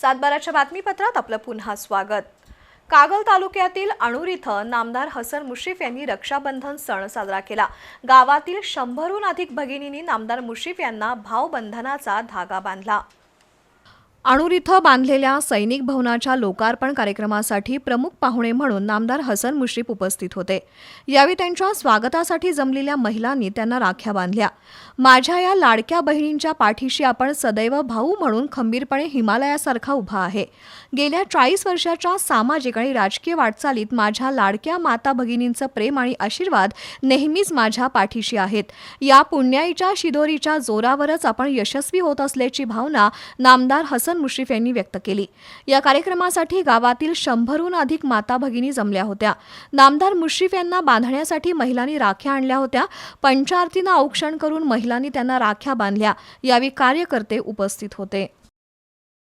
सातबाराच्या बातमीपत्रात आपलं पुन्हा स्वागत. कागल तालुक्यातील अणूर इथं नामदार हसन मुश्रीफ यांनी रक्षाबंधन सण साजरा केला. गावातील शंभरहून अधिक भगिनींनी नामदार मुश्रीफ यांना भावबंधनाचा धागा बांधला. अणूर इथं बांधलेल्या सैनिक भवनाच्या लोकार्पण कार्यक्रमासाठी प्रमुख पाहुणे म्हणून नामदार हसन मुश्रीफ उपस्थित होते. यावेळी त्यांच्या स्वागतासाठी जमलेल्या महिलांनी त्यांना राख्या बांधल्या. माझ्या या लाडक्या बहिणींच्या पाठीशी आपण सदैव भाऊ म्हणून खंबीरपणे हिमालयासारखा उभा आहे. गेल्या चाळीस वर्षाच्या सामाजिक आणि राजकीय वाटचालीत माझ्या लाडक्या माता भगिनींचं प्रेम आणि आशीर्वाद नेहमीच माझ्या पाठीशी आहेत. या पुण्याईच्या शिदोरीच्या जोरावरच आपण यशस्वी होत असल्याची भावना नामदार हसन मुश्रीफ यांनी व्यक्त केली. या कार्यक्रमासाठी गावातील शंभरहून अधिक माता भगिनी जमल्या होत्या. नामदार मुश्रीफ यांना बांधण्यासाठी महिलांनी राख्या आणल्या होत्या. पंचारतीनं औक्षण करून महिलांनी त्यांना राख्या बांधल्या. यावेळी कार्यकर्ते उपस्थित होते.